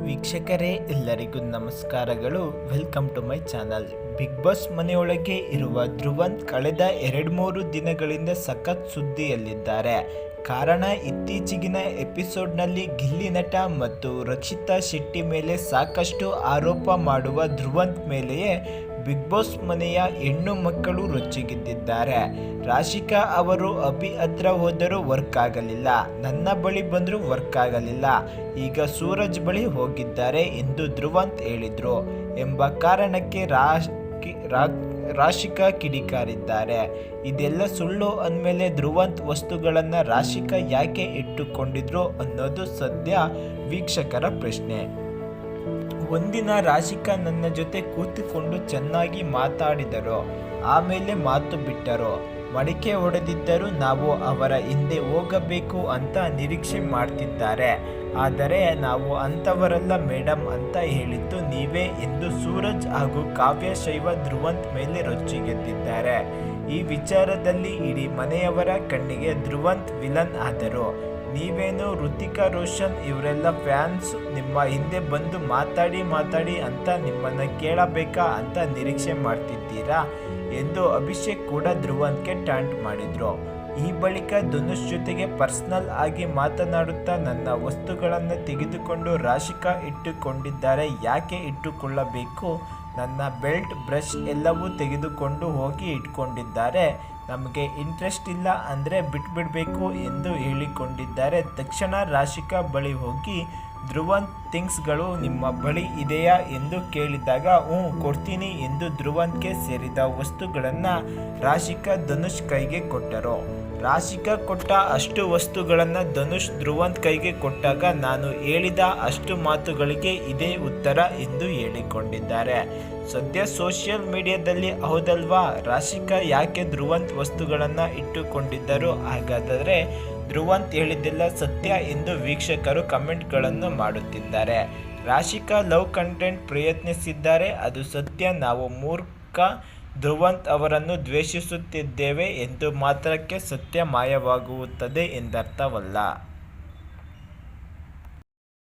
ವೀಕ್ಷಕರೇ, ಎಲ್ಲರಿಗೂ ನಮಸ್ಕಾರಗಳು. Welcome to my channel big boss ಮನೆಯೊಳಗೆ ಇರುವ ಧ್ರುವಂತ್ ಕಳೆದ ಎರಡು ಮೂರು ದಿನಗಳಿಂದ ಸಖತ್ ಸುದ್ದಿಯಲ್ಲಿದ್ದಾರೆ. ಕಾರಣ, ಇತ್ತೀಚೆಗಿನ ಎಪಿಸೋಡ್ನಲ್ಲಿ ಗಿಲ್ಲಿ ನಟ ಮತ್ತು ರಕ್ಷಿತಾ ಶೆಟ್ಟಿ ಮೇಲೆ ಸಾಕಷ್ಟು ಆರೋಪ ಮಾಡುವ ಧ್ರುವಂತ್ ಮೇಲೆಯೇ ಬಿಗ್ ಬಾಸ್ ಮನೆಯ ಹೆಣ್ಣು ಮಕ್ಕಳು ರೊಚ್ಚಿಗೆದ್ದಿದ್ದಾರೆ. ರಾಶಿಕಾ ಅವರು ಅಭಿ ಹತ್ರ ಹೋದರೂ ವರ್ಕ್ ಆಗಲಿಲ್ಲ. ನನ್ನ ಬಳಿ ಬಂದರೂ ವರ್ಕ್ ಆಗಲಿಲ್ಲ. ಈಗ ಸೂರಜ್ ಬಳಿ ಹೋಗಿದ್ದಾರೆ ಎಂದು ಧ್ರುವಂತ್ ಹೇಳಿದ್ರು ಎಂಬ ಕಾರಣಕ್ಕೆ ರಾಶಿಕಾ ಕಿಡಿಕಾರಿದ್ದಾರೆ. ಇದೆಲ್ಲ ಸುಳ್ಳು ಅಂದಮೇಲೆ ಧ್ರುವಂತ್ ವಸ್ತುಗಳನ್ನು ರಾಶಿಕಾ ಯಾಕೆ ಇಟ್ಟುಕೊಂಡಿದ್ರು ಅನ್ನೋದು ಸದ್ಯ ವೀಕ್ಷಕರ ಪ್ರಶ್ನೆ. ಒಂದಿನ ರಾಶಿಕಾ ನನ್ನ ಜೊತೆ ಕೂತುಕೊಂಡು ಚೆನ್ನಾಗಿ ಮಾತಾಡಿದರು. ಆಮೇಲೆ ಮಾತು ಬಿಟ್ಟರು. ಮಡಿಕೆ ಹೊಡೆದಿದ್ದರೂ ನಾವು ಅವರ ಹಿಂದೆ ಹೋಗಬೇಕು ಅಂತ ನಿರೀಕ್ಷೆ ಮಾಡ್ತಿದ್ದಾರೆ. ಆದರೆ ನಾವು ಅಂಥವರಲ್ಲ ಮೇಡಮ್ ಅಂತ ಹೇಳಿದ್ದು ನೀವೇ ಎಂದು ಸೂರಜ್ ಹಾಗೂ ಕಾವ್ಯ ಶೈವ ಧ್ರುವಂತ್ ಮೇಲೆ ರೊಚ್ಚಿಗೆದ್ದಿದ್ದಾರೆ. ಈ ವಿಚಾರದಲ್ಲಿ ಇಡೀ ಮನೆಯವರ ಕಣ್ಣಿಗೆ ಧ್ರುವಂತ್ ವಿಲನ್ ಆದರು. ನೀವೇನು ಋತಿಕಾ ರೋಷನ್ ಇವರೆಲ್ಲ ಫ್ಯಾನ್ಸ್, ನಿಮ್ಮ ಹಿಂದೆ ಬಂದು ಮಾತಾಡಿ ಮಾತಾಡಿ ಅಂತ ನಿಮ್ಮನ್ನು ಕೇಳಬೇಕಾ ಅಂತ ನಿರೀಕ್ಷೆ ಮಾಡ್ತಿದ್ದೀರಾ ಎಂದು ಅಭಿಷೇಕ್ ಕೂಡ ಧ್ರುವನ್ಗೆ ಟ್ಯಾಂಟ್ ಮಾಡಿದರು. ಈ ಬಳಿಕ ಧನುಷ್ ಜೊತೆಗೆ ಪರ್ಸ್ನಲ್ ಆಗಿ ಮಾತನಾಡುತ್ತಾ ನನ್ನ ವಸ್ತುಗಳನ್ನು ತೆಗೆದುಕೊಂಡು ರಾಶಿಕಾ ಇಟ್ಟುಕೊಂಡಿದ್ದಾರೆ. ಯಾಕೆ ಇಟ್ಟುಕೊಳ್ಳಬೇಕು? ನನ್ನ ಬೆಲ್ಟ್ ಬ್ರಷ್ ಎಲ್ಲವೂ ತೆಗೆದುಕೊಂಡು ಹೋಗಿ ಇಟ್ಕೊಂಡಿದ್ದಾರೆ. ನಮಗೆ ಇಂಟ್ರೆಸ್ಟ್ ಇಲ್ಲ ಅಂದರೆ ಬಿಟ್ಬಿಡಬೇಕು ಎಂದು ಹೇಳಿಕೊಂಡಿದ್ದಾರೆ. ತಕ್ಷಣ ರಾಶಿಕಾ ಬಳಿ ಹೋಗಿ ಧ್ರುವಂತ್ ಥಿಂಗ್ಸ್ಗಳು ನಿಮ್ಮ ಬಳಿ ಇದೆಯಾ ಎಂದು ಕೇಳಿದಾಗ, ಹ್ಞೂ, ಕೊಡ್ತೀನಿ ಎಂದು ಧ್ರುವನ್ಗೆ ಸೇರಿದ ವಸ್ತುಗಳನ್ನು ರಾಶಿಕಾ ಧನುಷ್ ಕೈಗೆ ಕೊಟ್ಟರು. ರಾಶಿಕಾ ಕೊಟ್ಟ ಅಷ್ಟು ವಸ್ತುಗಳನ್ನು ಧನುಷ್ ಧ್ರುವಂತ್ ಕೈಗೆ ಕೊಟ್ಟಾಗ ನಾನು ಹೇಳಿದ ಅಷ್ಟು ಮಾತುಗಳಿಗೆ ಇದೇ ಉತ್ತರ ಎಂದು ಹೇಳಿಕೊಂಡಿದ್ದಾರೆ. ಸದ್ಯ ಸೋಷಿಯಲ್ ಮೀಡಿಯಾದಲ್ಲಿ ಹೌದಲ್ವಾ? ರಾಶಿಕಾ ಯಾಕೆ ಧ್ರುವಂತ್ ವಸ್ತುಗಳನ್ನು ಇಟ್ಟುಕೊಂಡಿದ್ದರು? ಹಾಗಾದರೆ ಧ್ರುವಂತ್ ಹೇಳಿದ್ದೆಲ್ಲ ಸತ್ಯ ಎಂದು ವೀಕ್ಷಕರು ಕಮೆಂಟ್ಗಳನ್ನು ಮಾಡುತ್ತಿದ್ದಾರೆ. ರಾಶಿಕಾ ಲವ್ ಕಂಟೆಂಟ್ ಪ್ರಯತ್ನಿಸಿದ್ದಾರೆ. ಅದು ಸತ್ಯ. ನಾವು ಮೂರ್ಖ ಧ್ರುವಂತ್ ಅವರನ್ನು ದ್ವೇಷಿಸುತ್ತಿದ್ದೇವೆ ಎಂದು ಮಾತ್ರಕ್ಕೆ ಸತ್ಯ ಮಾಯವಾಗುತ್ತದೆ ಎಂದರ್ಥವಲ್ಲ.